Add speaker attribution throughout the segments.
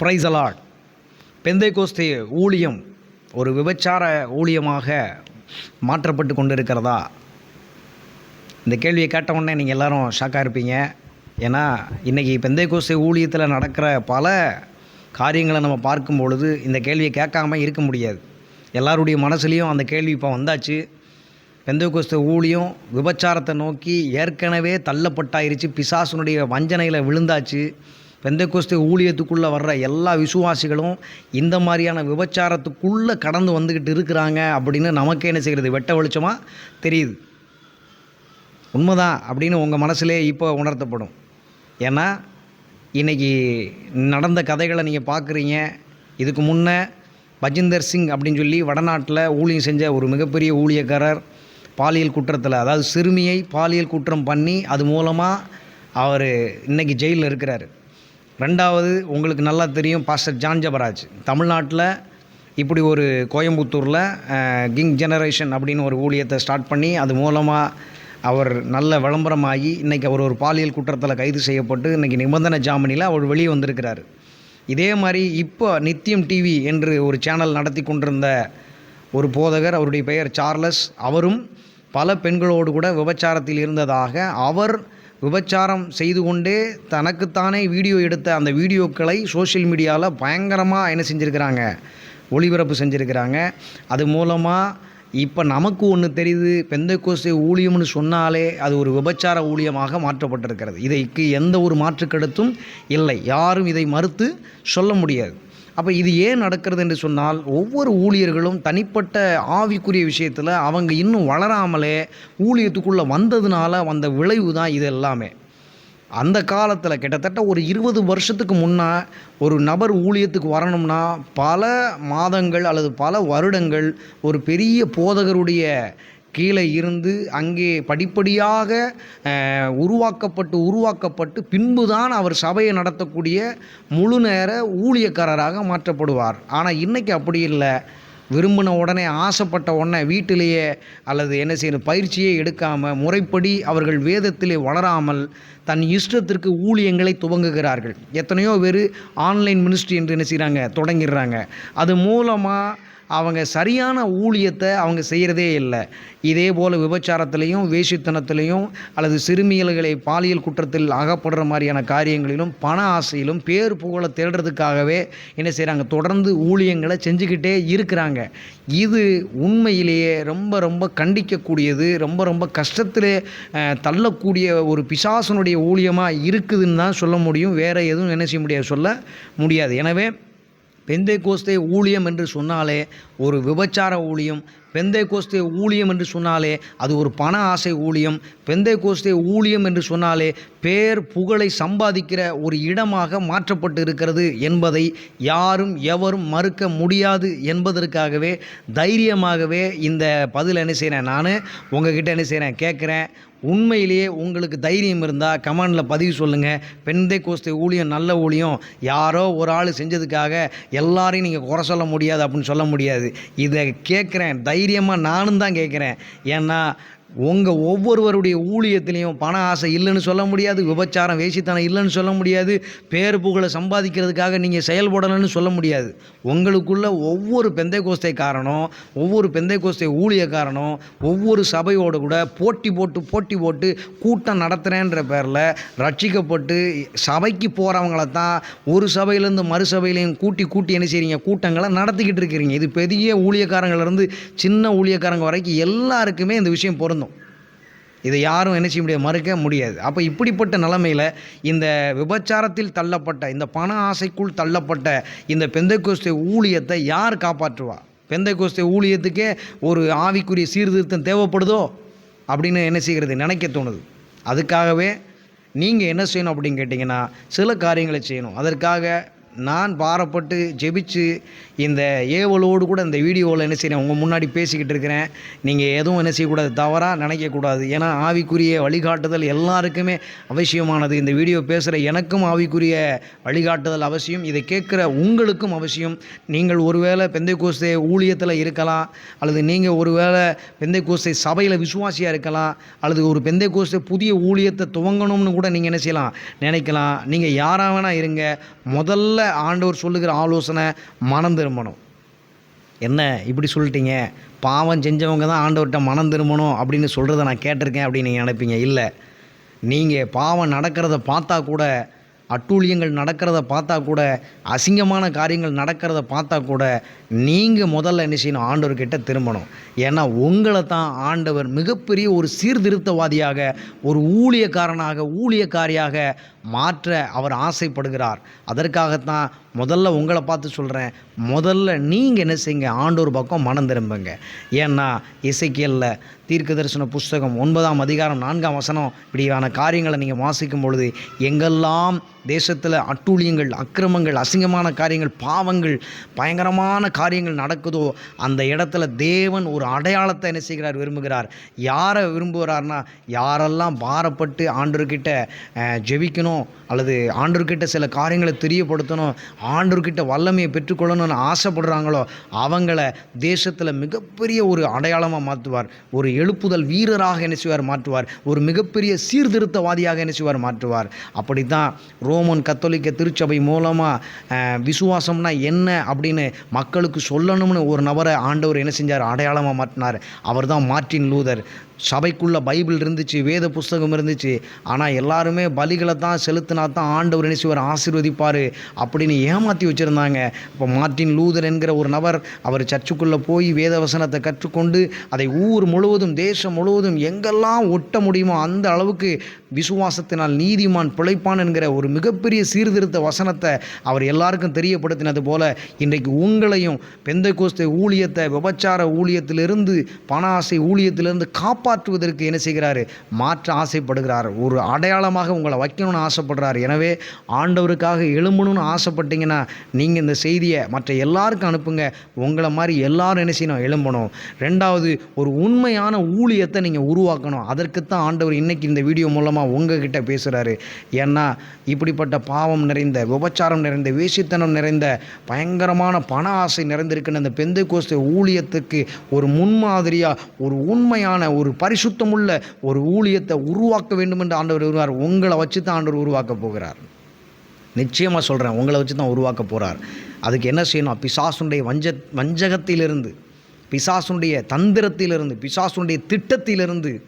Speaker 1: Price allot பெந்தை கோஸ்தே ஊழியம் ஒரு விபச்சார ஊழியமாக மாற்றப்பட்டு கொண்டு இருக்கிறதா இந்த கேள்வியை கேட்ட உடனே நீங்கள் எல்லாரும் ஷாக்காக இருப்பீங்க. ஏன்னா இன்றைக்கி பெந்தை கோஸ்தே ஊழியத்தில் நடக்கிற பல காரியங்களை நம்ம பார்க்கும் பொழுது இந்த கேள்வியை கேட்காம இருக்க முடியாது. எல்லாருடைய மனசுலேயும் அந்த கேள்வி இப்போ வந்தாச்சு. பெந்தகோஸ்த ஊழியம் விபச்சாரத்தை நோக்கி ஏற்கனவே தள்ளப்பட்டாயிருச்சு. பிசாசுனுடைய வஞ்சனையில் விழுந்தாச்சு. பெந்தகோஸ்த ஊழியத்துக்குள்ளே வர்ற எல்லா விசுவாசிகளும் இந்த மாதிரியான விபச்சாரத்துக்குள்ளே கடந்து வந்துக்கிட்டு இருக்கிறாங்க அப்படின்னு நமக்கே என்ன செய்கிறது வெட்ட வெளிச்சமாக தெரியுது. உண்மைதான் அப்படின்னு உங்கள் மனசுலே இப்போ உணர்த்தப்படும். ஏன்னா இன்றைக்கி நடந்த கதைகளை நீங்கள் பார்க்குறீங்க. இதுக்கு முன்னே பஜிந்தர் சிங் அப்படின்னு சொல்லி வடநாட்டில் ஊழியம் செஞ்ச ஒரு மிகப்பெரிய ஊழியக்காரர் பாலியல் குற்றத்தில் அதாவது சிறுமியை பாலியல் குற்றம் பண்ணி அது மூலமாக அவர் இன்னைக்கு ஜெயிலில் இருக்கிறார். ரெண்டாவது உங்களுக்கு நல்லா தெரியும் பாஸ்டர் ஜான் ஜபராஜ். தமிழ்நாட்டில் இப்படி ஒரு கோயம்புத்தூரில் கிங் ஜெனரேஷன் அப்படின்னு ஒரு ஊழியத்தை ஸ்டார்ட் பண்ணி அது மூலமாக அவர் நல்ல விளம்பரமாகி இன்றைக்கி அவர் ஒரு பாலியல் குற்றத்தில் கைது செய்யப்பட்டு இன்றைக்கி நிபந்தனை ஜாமீனில் அவர் வெளியே வந்திருக்கிறார். இதே மாதிரி இப்போ நித்தியம் டிவி என்று ஒரு சேனல் நடத்தி கொண்டிருந்த ஒரு போதகர் அவருடைய பெயர் சார்லஸ். அவரும் பல பெண்களோடு கூட விபச்சாரத்தில் இருந்ததாக அவர் விபச்சாரம் செய்து கொண்டே தனக்குத்தானே வீடியோ எடுத்த அந்த வீடியோக்களை சோஷியல் மீடியாவில் பயங்கரமாக என்ன செஞ்சுருக்கிறாங்க? ஒளிபரப்பு செஞ்சுருக்கிறாங்க. அது மூலமாக இப்போ நமக்கு ஒன்று தெரியுது. பெந்த கோசை ஊழியம்னு சொன்னாலே அது ஒரு விபச்சார ஊழியமாக மாற்றப்பட்டிருக்கிறது. இதைக்கு எந்த ஒரு மாற்றுக்கடுத்தும் இல்லை. யாரும் இதை மறுத்து சொல்ல முடியாது. அப்போ இது ஏன் நடக்கிறது என்று சொன்னால் ஒவ்வொரு ஊழியர்களும் தனிப்பட்ட ஆவிக்குரிய விஷயத்தில் அவங்க இன்னும் வளராமலே ஊழியத்துக்குள்ளே வந்ததுனால வந்த விளைவு தான் இது எல்லாமே. அந்த காலத்தில் கிட்டத்தட்ட ஒரு இருபது வருஷத்துக்கு முன்னே ஒரு நபர் ஊழியத்துக்கு வரணும்னா பல மாதங்கள் அல்லது பல வருடங்கள் ஒரு பெரிய போதகருடைய கீழே இருந்து அங்கே படிப்படியாக உருவாக்கப்பட்டு உருவாக்கப்பட்டு பின்புதான் அவர் சபையை நடத்தக்கூடிய முழு நேர ஊழியக்காரராக மாற்றப்படுவார். ஆனால் இன்றைக்கி அப்படி இல்லை. விரும்பின உடனே ஆசைப்பட்ட உடனே வீட்டிலேயே அல்லது என்ன செய்யணும் பயிற்சியே எடுக்காமல் முறைப்படி அவர்கள் வேதத்திலே வளராமல் தன் இஷ்டத்திற்கு ஊழியங்களை துவங்குகிறார்கள். எத்தனையோ பேர் ஆன்லைன் மினிஸ்ட்ரி என்று என்ன செய்கிறாங்க தொடங்கிடுறாங்க. அது மூலமாக அவங்க சரியான ஊழியத்தை அவங்க செய்கிறதே இல்லை. இதே போல் விபச்சாரத்திலையும் வேசித்தனத்திலையும் அல்லது சிறுமியல்களை பாலியல் குற்றத்தில் அகப்படுற மாதிரியான காரியங்களிலும் பண ஆசையிலும் பேர் புகழை தேடுறதுக்காகவே என்ன செய்கிறாங்க தொடர்ந்து ஊழியங்களை செஞ்சுக்கிட்டே இருக்கிறாங்க. இது உண்மையிலேயே ரொம்ப ரொம்ப கண்டிக்கக்கூடியது. ரொம்ப ரொம்ப கஷ்டத்திலே தள்ளக்கூடிய ஒரு பிசாசனுடைய ஊழியமாக இருக்குதுன்னு தான் சொல்ல முடியும். வேறு எதுவும் என்ன செய்ய முடியாது சொல்ல முடியாது. எனவே பெந்தை கோஸ்தே ஊழியம் என்று சொன்னாலே ஒரு விபச்சார ஊழியம் பெந்தை கோஸ்தே ஊழியம் என்று சொன்னாலே அது ஒரு பண ஆசை ஊழியம். பெந்தை கோஸ்தே ஊழியம் என்று சொன்னாலே பேர் புகழை சம்பாதிக்கிற ஒரு இடமாக மாற்றப்பட்டு இருக்கிறது என்பதை யாரும் எவரும் மறுக்க முடியாது என்பதற்காகவே தைரியமாகவே இந்த பதில் என்ன செய்கிறேன் நான் உங்ககிட்ட என்ன செய்கிறேன் கேட்குறேன் உண்மையிலேயே உங்களுக்கு தைரியம் இருந்தால் கமெண்டில் பதிவு சொல்லுங்கள் பெந்தை கோஸ்தை ஊழியம் நல்ல ஊழியம். யாரோ ஒரு ஆள் செஞ்சதுக்காக எல்லாரையும் நீங்கள் குறை சொல்ல முடியாது அப்படின்னு சொல்ல முடியாது. இதை கேட்குறேன் தை தைரியமாக நானும் தான் கேட்குறேன் ஏன்னா உங்கள் ஒவ்வொருவருடைய ஊழியத்திலையும் பண ஆசை இல்லைன்னு சொல்ல முடியாது விபச்சாரம் வேசித்தனம் இல்லைன்னு சொல்ல முடியாது பேர் புகழை சம்பாதிக்கிறதுக்காக நீங்கள் செயல்படலைன்னு சொல்ல முடியாது. உங்களுக்குள்ள ஒவ்வொரு பெந்தை கோஸ்தைக்காரனும் ஒவ்வொரு பெந்தை கோஸ்தை ஊழியக்காரனும் ஒவ்வொரு சபையோடு கூட போட்டி போட்டு போட்டி போட்டு கூட்டம் நடத்துகிறேன்ற பேரில் ரட்சிக்கப்பட்டு சபைக்கு போகிறவங்கள தான் ஒரு சபையிலேருந்து மறு சபையிலையும் கூட்டி கூட்டி என்ன செய்கிறீங்க கூட்டங்களை நடத்திக்கிட்டு இருக்கிறீங்க. இது பெரிய ஊழியக்காரங்கள்லேருந்து சின்ன ஊழியக்காரங்க வரைக்கும் எல்லாருக்குமே இந்த விஷயம் பொருந்தும். இதை யாரும் என்ன செய்ய முடியாது மறுக்க முடியாது. அப்போ இப்படிப்பட்ட நிலைமையில் இந்த விபச்சாரத்தில் தள்ளப்பட்ட இந்த பண ஆசைக்குள் தள்ளப்பட்ட இந்த பெந்தைக்கோஸ்தை ஊழியத்தை யார் காப்பாற்றுவா? பெந்தைக்கோஸ்தை ஊழியத்துக்கே ஒரு ஆவிக்குரிய சீர்திருத்தம் தேவைப்படுதோ? அப்படின்னு என்ன செய்கிறது? நினைக்க தோணுது. அதுக்காகவே நீங்கள் என்ன செய்யணும் அப்படின்னு கேட்டிங்கன்னா சில காரியங்களை செய்யணும். அதற்காக நான் பாரப்பட்டு ஜெபிச்சு இந்த ஏவலோடு கூட இந்த வீடியோவில் என்ன செய்கிறேன் உங்கள் முன்னாடி பேசிக்கிட்டு இருக்கிறேன். நீங்கள் எதுவும் என்ன செய்யக்கூடாது தவறாக நினைக்கக்கூடாது. ஏன்னா ஆவிக்குரிய வழிகாட்டுதல் எல்லாருக்குமே அவசியமானது. இந்த வீடியோ பேசுகிற எனக்கும் ஆவிக்குரிய வழிகாட்டுதல் அவசியம். இதை கேட்குற உங்களுக்கும் அவசியம். நீங்கள் ஒருவேளை பெந்தை கோஸ்தே ஊழியத்தில் இருக்கலாம் அல்லது நீங்கள் ஒருவேளை பெந்தை கோஸ்தை சபையில் விசுவாசியாக இருக்கலாம் அல்லது ஒரு பெந்தை கோஸ்தே புதிய ஊழியத்தை துவங்கணும்னு கூட நீங்கள் என்ன செய்யலாம் நினைக்கலாம். நீங்கள் யாராக வேணால் இருங்க. முதல்ல முதல்ல ஆண்டவர் சொல்லுகிற ஆலோசனை மனம் திரும்பணும். என்ன இப்படி சொல்லிட்டீங்க? பாவம் செஞ்சவங்க தான் ஆண்டவர்கிட்ட மனம் திரும்பணும் அப்படின்னு சொல்கிறத நான் கேட்டிருக்கேன் அப்படின்னு நீங்கள் நினைப்பீங்க. இல்லை நீங்கள் பாவம் நடக்கிறத பார்த்தா கூட அட்டூழியங்கள் நடக்கிறத பார்த்தா கூட அசிங்கமான காரியங்கள் நடக்கிறத பார்த்தா கூட நீங்கள் முதல்ல என்ன செய்யணும்? ஆண்டவர்கிட்ட திரும்பணும். ஏன்னா உங்களை தான் ஆண்டவர் மிகப்பெரிய ஒரு சீர்திருத்தவாதியாக ஒரு ஊழியக்காரனாக ஊழியக்காரியாக மாற்ற அவர் ஆசைப்படுகிறார். அதற்காகத்தான் முதல்ல உங்களை பார்த்து சொல்கிறேன் முதல்ல நீங்கள் என்ன செய்யுங்க? ஆண்டோர் பக்கம் மனம் திரும்புங்க. ஏன்னா இசைக்கியலில் தீர்க்க தரிசன புஸ்தகம் ஒன்பதாம் அதிகாரம் நான்காம் வசனம் இப்படியான காரியங்களை நீங்கள் வாசிக்கும் பொழுது எங்கெல்லாம் தேசத்தில் அட்டூழியங்கள் அக்கிரமங்கள் அசிங்கமான காரியங்கள் பாவங்கள் பயங்கரமான காரியங்கள் நடக்குதோ அந்த இடத்துல தேவன் ஒரு அடையாளத்தை என்ன செய்கிறார் விரும்புகிறார். யாரை விரும்புகிறார்னா யாரெல்லாம் பாரப்பட்டு ஆண்டவர்கிட்ட ஜெபிக்கணும் அல்லது ஆண்டவர்கிட்ட சில காரியங்களை தெரியப்படுத்தணும் ஆண்டவர்கிட்ட வல்லமையை பெற்றுக்கொள்ளணும்னு ஆசைப்படுறாங்களோ அவங்கள தேசத்தில் மிகப்பெரிய ஒரு அடையாளமாக மாற்றுவார் ஒரு எழுப்புதல் வீரராக என்ன செய்வார் மாற்றுவார். ஒரு மிகப்பெரிய சீர்திருத்தவாதியாக என்ன செய்வார் மாற்றுவார். அப்படி தான் ரோமன் கத்தோலிக்க திருச்சபை மூலமாக விசுவாசம்னா என்ன அப்படின்னு மக்களுக்கு சொல்லணும்னு ஒரு நபரை ஆண்டவர் என்ன செஞ்சார்? அடையாளமாக மாற்றினார். அவர் தான் மார்ட்டின் லூதர். சபைக்குள்ளே பைபிள் இருந்துச்சு வேத புஸ்தகம் இருந்துச்சு. ஆனால் எல்லாருமே பலிகளை தான் செலுத்தினா தான் ஆண்டவர் என்ன செய்வார்? ஆசீர்வதிப்பார் அப்படின்னு ஏமாற்றி வச்சுருந்தாங்க. இப்போ மார்ட்டின் லூதர் என்கிற ஒரு நபர் அவர் சர்ச்சுக்குள்ளே போய் வேத வசனத்தை கற்றுக்கொண்டு அதை ஊர் முழுவதும் தேசம் முழுவதும் எங்கெல்லாம் ஒட்ட முடியுமோ அந்த அளவுக்கு விசுவாசத்தினால் நீதிமான் பிழைப்பான் என்கிற ஒரு மிகப்பெரிய சீர்திருத்த வசனத்தை அவர் எல்லாருக்கும் தெரியப்படுத்தினது போல இன்றைக்கு உங்களையும் பெந்த கோஸ்தை ஊழியத்தை விபச்சார ஊழியத்திலிருந்து பண ஆசை ஊழியத்திலிருந்து காப்பாற்றுவதற்கு என்ன செய்கிறாரு? மாற்ற ஆசைப்படுகிறார். ஒரு அடையாளமாக உங்களை வைக்கணும்னு ஆசைப்படுறார். எனவே ஆண்டவருக்காக எழும்பணும்னு ஆசைப்பட்டீங்கன்னா நீங்கள் இந்த செய்தியை மற்ற எல்லாருக்கும் அனுப்புங்க. உங்களை மாதிரி எல்லாரும் என்ன செய்யணும்? எழும்பணும். ரெண்டாவது ஒரு உண்மையான ஊழியத்தை நீங்கள் உருவாக்கணும். அதற்குத்தான் ஆண்டவர் இன்னைக்கு இந்த வீடியோ மூலமாக உங்ககிட்ட பேசுகிறாரு ஏன்னா இப்படிப்பட்ட பாவம் நிறைந்த விபச்சாரம் நிறைந்த வேசித்தனம் நிறைந்த பயங்கரமான பண ஆசை நிறைந்திருக்கின்ற அந்த பெந்தை கோஸ்து ஊழியத்துக்கு ஒரு முன்மாதிரியாக ஒரு உண்மையான ஒரு பரிசுத்தமுள்ள ஒரு ஊழியத்தை உருவாக்க வேண்டும் என்று ஆண்டவர் வருவார். உங்களை வச்சு தான் ஆண்டவர் உருவாக்க போகிறார். நிச்சயமாக சொல்கிறேன் உங்களை வச்சு தான் உருவாக்க போகிறார் அதுக்கு என்ன செய்யணும்? பிசாசுடைய வஞ்ச வஞ்சகத்திலிருந்து பிசாசுடைய தந்திரத்திலிருந்து பிசாசுடைய திட்டத்திலிருந்து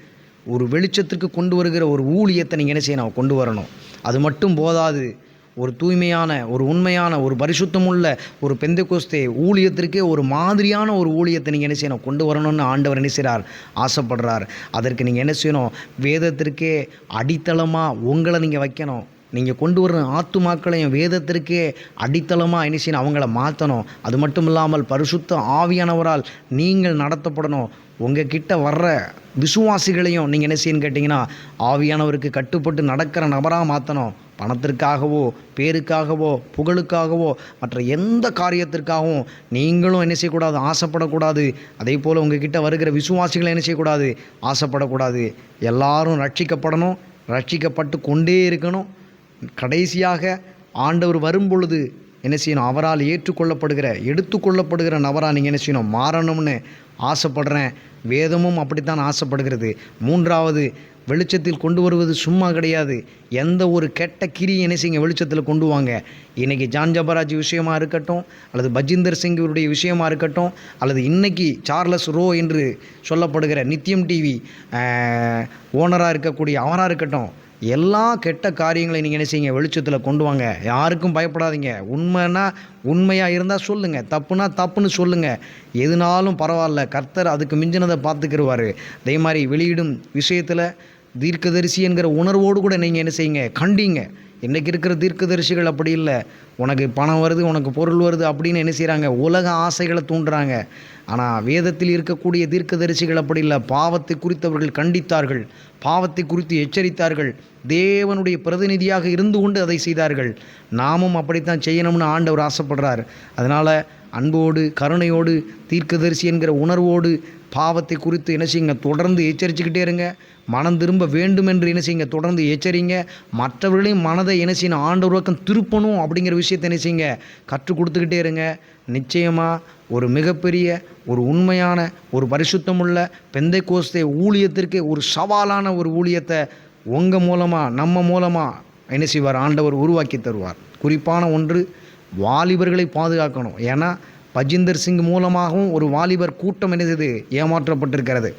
Speaker 1: ஒரு வெளிச்சத்திற்கு கொண்டு வருகிற ஒரு ஊழியத்தை நீங்கள் என்ன செய்யணும்? கொண்டு வரணும். அது மட்டும் போதாது. ஒரு தூய்மையான ஒரு உண்மையான ஒரு பரிசுத்தமுள்ள ஒரு பெந்தகோஸ்தே ஊழியத்திற்கே ஒரு மாதிரியான ஒரு ஊழியத்தை நீங்கள் என்ன செய்யணும்? கொண்டு வரணும்னு ஆண்டவர் என்ன செய்கிறார் ஆசைப்படுறார். அதற்கு நீங்கள் என்ன செய்யணும்? வேதத்திற்கே அடித்தளமாக உங்களை நீங்கள் வைக்கணும். நீங்கள் கொண்டு வர ஆத்துமாக்களையும் வேதத்திற்கே அடித்தளமாக என்ன செய்யணும் அவங்கள மாற்றணும் அது மட்டும் இல்லாமல் பரிசுத்த ஆவியானவரால் நீங்கள் நடத்தப்படணும். உங்கள் கிட்ட வர்ற விசுவாசிகளையும் நீங்கள் என்ன செய்யணும் கேட்டிங்கன்னா ஆவியானவருக்கு கட்டுப்பட்டு நடக்கிற நபராக மாற்றணும் பணத்திற்காகவோ பேருக்காகவோ புகழுக்காகவோ மற்ற எந்த காரியத்திற்காகவும் நீங்களும் என்ன செய்யக்கூடாது ஆசைப்படக்கூடாது. அதே போல் உங்ககிட்ட வருகிற விசுவாசிகளை என்ன செய்யக்கூடாது ஆசைப்படக்கூடாது. எல்லாரும் ரட்சிக்கப்படணும். ரட்சிக்கப்பட்டு கொண்டே இருக்கணும். கடைசியாக ஆண்டவர் வரும்பொழுது என்ன செய்யணும்? அவரால் ஏற்றுக்கொள்ளப்படுகிற எடுத்துக்கொள்ளப்படுகிற நபராக நீங்கள் என்ன செய்யணும்? மாறணும்னு ஆசைப்படுறேன். வேதமும் அப்படித்தான் ஆசைப்படுகிறது. மூன்றாவது வெளிச்சத்தில் கொண்டு வருவது சும்மா கிடையாது. எந்த ஒரு கெட்ட கிரி என்ன செய்யுங்க? வெளிச்சத்தில் கொண்டு வாங்க. இன்றைக்கி ஜான் ஜபராஜ் விஷயமா இருக்கட்டும் அல்லது பஜிந்தர் சிங் இவருடைய விஷயமாக இருக்கட்டும் அல்லது இன்றைக்கி சார்லஸ் ரோ என்று சொல்லப்படுகிற நித்தியம் டிவி ஓனராக இருக்கக்கூடிய அவராக இருக்கட்டும் எல்லா கெட்ட காரியங்களையும் நீங்கள் என்ன செய்யுங்க? வெளிச்சத்தில் கொண்டு வாங்க. யாருக்கும் பயப்படாதீங்க. உண்மைன்னா உண்மையாக இருந்தால் சொல்லுங்கள் தப்புனா தப்புன்னு சொல்லுங்கள் எதுனாலும் பரவாயில்ல. கர்த்தர் அதுக்கு மிஞ்சினதை பார்த்துக்கிடுவார் அதே மாதிரி வெளியிடும் விஷயத்தில் தீர்க்கதரிசி என்கிற உணர்வோடு கூட நீங்கள் என்ன செய்யுங்க? கண்டிங்க. இன்றைக்கி இருக்கிற தீர்க்கதரிசிகள் அப்படி இல்லை. உனக்கு பணம் வருது உனக்கு பொருள் வருது அப்படின்னு என்ன செய்கிறாங்க உலக ஆசைகளை தூண்டுறாங்க. ஆனால் வேதத்தில் இருக்கக்கூடிய தீர்க்கதரிசிகள் அப்படி இல்லை. பாவத்தை குறித்தவர்கள் கண்டித்தார்கள். பாவத்தை குறித்து எச்சரித்தார்கள். தேவனுடைய பிரதிநிதியாக இருந்து கொண்டு அதை செய்தார்கள். நாமும் அப்படித்தான் செய்யணும்னு ஆண்டவர் ஆசைப்படுறார். அதனால் அன்போடு கருணையோடு தீர்க்கதரிசி என்கிற உணர்வோடு பாவத்தை குறித்து என்ன செய்யுங்க? தொடர்ந்து எச்சரிச்சுக்கிட்டே இருங்க. மனம் திரும்ப வேண்டும் என்று என்ன செய்யுங்க? தொடர்ந்து எச்சரிங்க. மற்றவர்களையும் மனதை என்ன செய்யணும்? ஆண்டவருக்கம் திருப்பணும் அப்படிங்கிற விஷயத்தை என்ன செய்யுங்க? கற்றுக் கொடுத்துக்கிட்டே இருங்க. நிச்சயமாக ஒரு மிகப்பெரிய ஒரு உண்மையான ஒரு பரிசுத்தமுள்ள பெந்தை கோஸ்தே ஊழியத்திற்கு ஒரு சவாலான ஒரு ஊழியத்தை உங்கள் மூலமாக நம்ம மூலமாக என்ன செய்வார்? ஆண்டவர் உருவாக்கி தருவார். குறிப்பான ஒன்று வாலிபர்களை பாதுகாக்கணும். ஏன்னா பஜிந்தர் சிங் மூலமாகவும் ஒரு வாலிபர் கூட்டம் இணைந்தது ஏமாற்றப்பட்டிருக்கிறது.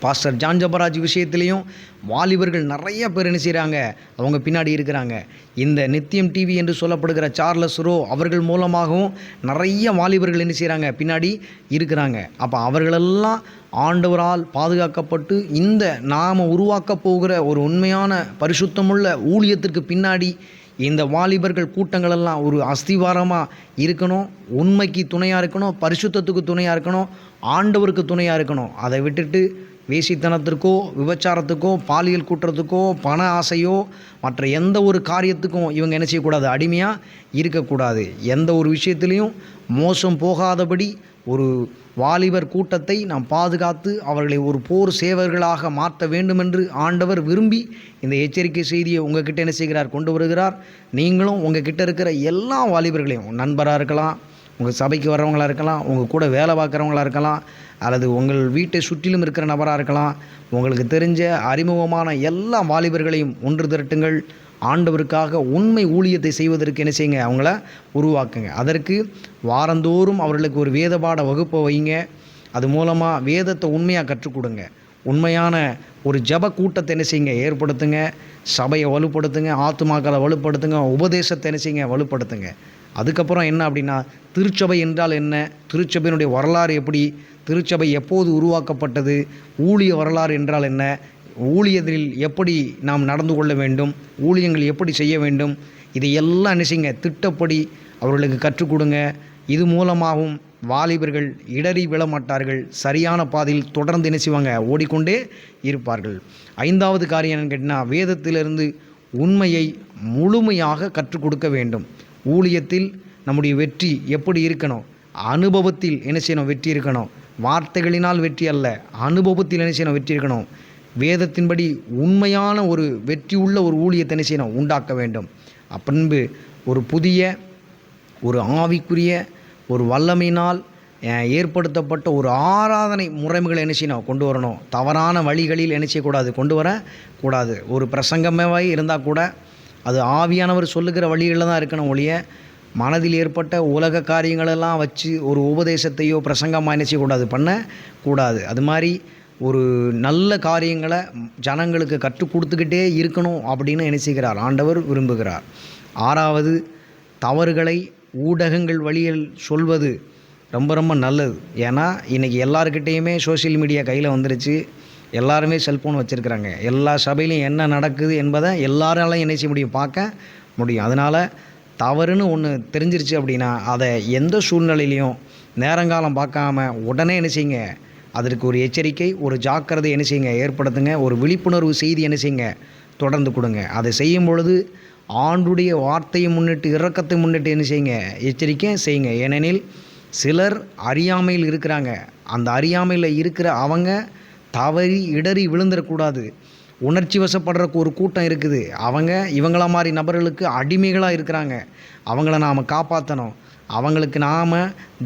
Speaker 1: பாஸ்டர் ஜான் ஜபராஜ் விஷயத்துலேயும் வாலிபர்கள் நிறைய பேர் என்ன செய்கிறாங்க அவங்க பின்னாடி இருக்கிறாங்க. இந்த நித்தியம் டிவி என்று சொல்லப்படுகிற சார்லஸ் ரோ அவர்கள் மூலமாகவும் நிறைய வாலிபர்கள் என்ன செய்கிறாங்க பின்னாடி இருக்கிறாங்க. அப்போ அவர்களெல்லாம் ஆண்டவரால் பாதுகாக்கப்பட்டு இந்த நாம் உருவாக்க போகிற ஒரு உண்மையான பரிசுத்தமுள்ள ஊழியத்திற்கு பின்னாடி இந்த வாலிபர்கள் கூட்டங்களெல்லாம் ஒரு அஸ்திவாரமாக இருக்கணும் உண்மைக்கு துணையாக இருக்கணும் பரிசுத்தத்துக்கு துணையாக இருக்கணும் ஆண்டவருக்கு துணையாக இருக்கணும். அதை விட்டுட்டு வேசித்தனத்திற்கோ விபச்சாரத்துக்கோ பாலியல் குற்றத்துக்கோ பண ஆசையோ மற்ற எந்த ஒரு காரியத்துக்கும் இவங்க என்ன செய்யக்கூடாது? அடிமையாக இருக்கக்கூடாது. எந்த ஒரு விஷயத்துலையும் மோசம் போகாதபடி ஒரு வாலிபர் கூட்டத்தை நாம் பாதுகாத்து அவர்களை ஒரு போர் சேவர்களாக மாற்ற வேண்டுமென்று ஆண்டவர் விரும்பி இந்த எச்சரிக்கை செய்தியை உங்ககிட்ட என்ன செய்கிறார்? கொண்டு வருகிறார். நீங்களும் உங்கள் கிட்ட இருக்கிற எல்லா வாலிபர்களையும் நண்பராக இருக்கலாம் உங்கள் சபைக்கு வர்றவங்களாக இருக்கலாம் உங்கள் கூட வேலை பார்க்குறவங்களாக இருக்கலாம் அல்லது உங்கள் வீட்டை சுற்றிலும் இருக்கிற நபராக இருக்கலாம் உங்களுக்கு தெரிஞ்ச அறிமுகமான எல்லா வாலிபர்களையும் ஒன்று திரட்டுங்கள். ஆண்டவருக்காக உண்மை ஊழியத்தை செய்வதற்கு என்ன செய்யுங்க? அவங்கள உருவாக்குங்க. அதற்கு வாரந்தோறும் அவர்களுக்கு ஒரு வேதபாட வகுப்பை வைங்க. அது மூலமாக வேதத்தை உண்மையாக கற்றுக் கொடுங்க உண்மையான ஒரு ஜப கூட்டத்தை என்ன செய்யுங்க? ஏற்படுத்துங்க. சபையை வலுப்படுத்துங்க. ஆத்துமாக்களை வலுப்படுத்துங்க. உபதேசத்தை என்ன செய்யுங்க? வலுப்படுத்துங்க. அதுக்கப்புறம் என்ன அப்படின்னா திருச்சபை என்றால் என்ன? திருச்சபையினுடைய வரலாறு எப்படி? திருச்சபை எப்போது உருவாக்கப்பட்டது? ஊழிய வரலாறு என்றால் என்ன? ஊழியத்தில் எப்படி நாம் நடந்து கொள்ள வேண்டும் ஊழியங்கள் எப்படி செய்ய வேண்டும் இதையெல்லாம் நினைச்சிங்க. திட்டப்படி அவர்களுக்கு கற்றுக் கொடுங்க. இது மூலமாகவும் வாலிபர்கள் இடறி விழமாட்டார்கள் சரியான பாதையில் தொடர்ந்து நினைச்சிவாங்க ஓடிக்கொண்டே இருப்பார்கள். ஐந்தாவது காரியம் என்னன்னு கேட்டிங்கன்னா வேதத்திலிருந்து உண்மையை முழுமையாக கற்றுக் கொடுக்க வேண்டும். ஊழியத்தில் நம்முடைய வெற்றி எப்படி இருக்கணும்? அனுபவத்தில் என்ன செய்யணும்? வெற்றி இருக்கணும். வார்த்தைகளினால் வெற்றி அல்ல அனுபவத்தில் என்ன செய்யணும்? வெற்றி இருக்கணும். வேதத்தின்படி உண்மையான ஒரு வெற்றியுள்ள ஒரு ஊழியத்தை என்ன செய்யணும்? உண்டாக்க வேண்டும். அப்பன்பு ஒரு புதிய ஒரு ஆவிக்குரிய ஒரு வல்லமையினால் ஏற்படுத்தப்பட்ட ஒரு ஆராதனை முறைமைகளை என்ன செய்யணும்? கொண்டு வரணும். தவறான வழிகளில் என்ன செய்யக்கூடாது? கொண்டு வர கூடாது. ஒரு பிரசங்கமாகவே இருந்தால் கூட அது ஆவியானவர் சொல்லுகிற வழிகளில் தான் இருக்கணும் ஒழிய மனதில் ஏற்பட்ட உலக காரியங்களெல்லாம் வச்சு ஒரு உபதேசத்தையோ பிரசங்கமாக என்ன செய்யக்கூடாது? பண்ணக்கூடாது. அது மாதிரி ஒரு நல்ல காரியங்களை ஜனங்களுக்கு கற்றுக் கொடுத்துக்கிட்டே இருக்கணும் அப்படின்னு என்ன செய்கிறார் ஆண்டவர் விரும்புகிறார். ஆறாவது தவறுகளை ஊடகங்கள் வழியில் சொல்வது ரொம்ப ரொம்ப நல்லது. ஏன்னா இன்றைக்கி எல்லாருக்கிட்டேயுமே சோஷியல் மீடியா கையில் வந்துருச்சு. எல்லாருமே செல்ஃபோன் வச்சுருக்கிறாங்க. எல்லா சபையிலையும் என்ன நடக்குது என்பதை எல்லாராலையும் என்ன செய்ய முடியும்? பார்க்க முடியும். அதனால் தவறுன்னு ஒன்று தெரிஞ்சிருச்சு அப்படின்னா அதை எந்த சூழ்நிலையிலையும் நேரங்காலம் பார்க்காம உடனே என்ன செய்யுங்க? அதற்கு ஒரு எச்சரிக்கை ஒரு ஜாக்கிரதை என்ன செய்யுங்க ஏற்படுத்துங்க ஒரு விழிப்புணர்வு செய்தி என்ன செய்யுங்க தொடர்ந்து கொடுங்க. அதை செய்யும் பொழுது ஆண்டுடைய வார்த்தையை முன்னிட்டு இறக்கத்தை முன்னிட்டு என்ன செய்யுங்க எச்சரிக்கை செய்யுங்க. ஏனெனில் சிலர் அறியாமையில் இருக்கிறாங்க. அந்த அறியாமையில் இருக்கிற அவங்க தவறி இடறி விழுந்துடக்கூடாது. உணர்ச்சி வசப்படுறக்கு ஒரு கூட்டம் இருக்குது. அவங்க இவங்கள மாதிரி நபர்களுக்கு அடிமைகளாக இருக்கிறாங்க. அவங்கள நாம் காப்பாற்றணும் அவங்களுக்கு நாம்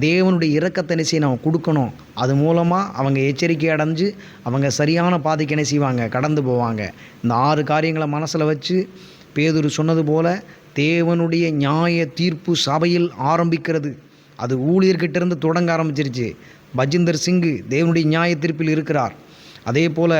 Speaker 1: தேவனுடைய இறக்கத்தை நிசையை நம்ம கொடுக்கணும். அது மூலமாக அவங்க எச்சரிக்கை அடைஞ்சு அவங்க சரியான பாதைக்கு என்ன செய்வாங்க? கடந்து போவாங்க. இந்த ஆறு காரியங்களை மனசில் வச்சு பேதுரு சொன்னது போல் தேவனுடைய நியாய தீர்ப்பு சபையில் ஆரம்பிக்கிறது. அது ஊழியர்கிட்டேருந்து தொடங்க ஆரம்பிச்சிருச்சு. பஜிந்தர் சிங்கு தேவனுடைய நியாய தீர்ப்பில் இருக்கிறார். அதே போல்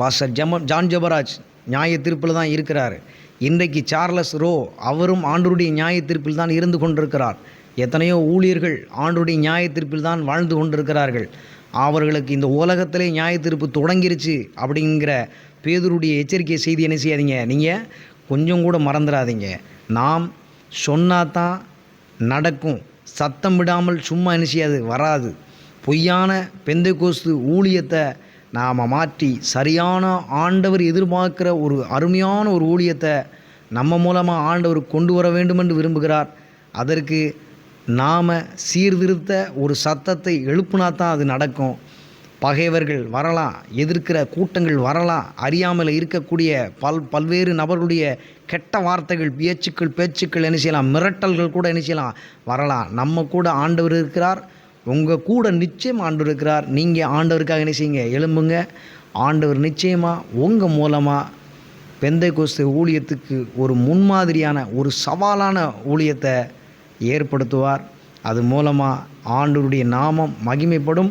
Speaker 1: பாஸ்டர் ஜம ஜான் ஜபராஜ் நியாய தீர்ப்பில் தான் இருக்கிறார். இன்றைக்கு சார்லஸ் ரோ அவரும் ஆண்டருடைய நியாய தீர்ப்பில் தான் இருந்து கொண்டிருக்கிறார். எத்தனையோ ஊழியர்கள் ஆண்டருடைய நியாய தீர்ப்பில் தான் வாழ்ந்து கொண்டிருக்கிறார்கள். அவர்களுக்கு இந்த உலகத்திலே நியாய தீர்ப்பு தொடங்கிருச்சு அப்படிங்கிற பேதருடைய எச்சரிக்கை செய்தி என்ன செய்யாதீங்க. நீங்கள் கொஞ்சம் கூட மறந்துடாதீங்க. நாம் சொன்னால் தான் நடக்கும். சத்தம் விடாமல் சும்மா என்ன செய்யாது? வராது. பொய்யான பெந்தைக்கோஸ்து ஊழியத்தை நாம் மாற்றி சரியான ஆண்டவர் எதிர்பார்க்கிற ஒரு அருமையான ஒரு ஊழியத்தை நம்ம மூலமாக ஆண்டவர் கொண்டு வர வேண்டும் என்று விரும்புகிறார். அதற்கு நாம் சீர்திருத்த ஒரு சத்தத்தை எழுப்புனா தான் அது நடக்கும். பகைவர்கள் வரலாம் எதிர்க்கிற கூட்டங்கள் வரலாம் அறியாமல் இருக்கக்கூடிய பல் பல்வேறு நபர்களுடைய கெட்ட வார்த்தைகள் பேச்சுக்கள் பேச்சுக்கள் என்ன செய்யலாம் மிரட்டல்கள் கூட என்ன செய்யலாம் வரலாம். நம்ம கூட ஆண்டவர் இருக்கிறார் உங்கள் கூட நிச்சயம் ஆண்டவர் இருக்கிறார். நீங்கள் ஆண்டவருக்காக என்ன செய்யுங்க? எழும்புங்க. ஆண்டவர் நிச்சயமாக உங்கள் மூலமாக பெந்தை கோஸ்து ஊழியத்துக்கு ஒரு முன்மாதிரியான ஒரு சவாலான ஊழியத்தை ஏற்படுத்துவார். அது மூலமாக ஆண்டவருடைய நாமம் மகிமைப்படும்.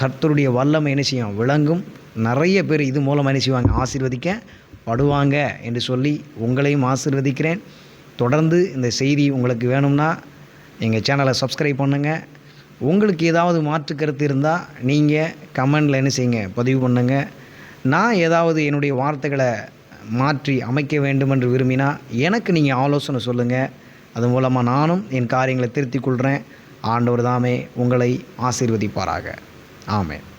Speaker 1: கர்த்தருடைய வல்லமை என்ன செய்யும்? விளங்கும். நிறைய பேர் இது மூலமாக என்ன செய்வாங்க? ஆசீர்வதிக்க படுவாங்க என்று சொல்லி உங்களையும் ஆசீர்வதிக்கிறேன். தொடர்ந்து இந்த செய்தி உங்களுக்கு வேணும்னா எங்கள் சேனலை சப்ஸ்கிரைப் பண்ணுங்கள் உங்களுக்கு ஏதாவது மாற்று கருத்து இருந்தால் நீங்கள் கமெண்டில் என்ன செய்யுங்க பதிவு பண்ணுங்கள் நான் ஏதாவது என்னுடைய வார்த்தைகளை மாற்றி அமைக்க வேண்டும் என்று விரும்பினா எனக்கு நீங்கள் ஆலோசனை சொல்லுங்கள் அது மூலமாக நானும் என் காரியங்களை திருத்திக் கொள்கிறேன் ஆண்டவர் தாமே உங்களை ஆசீர்வதிப்பாராக. ஆமென்.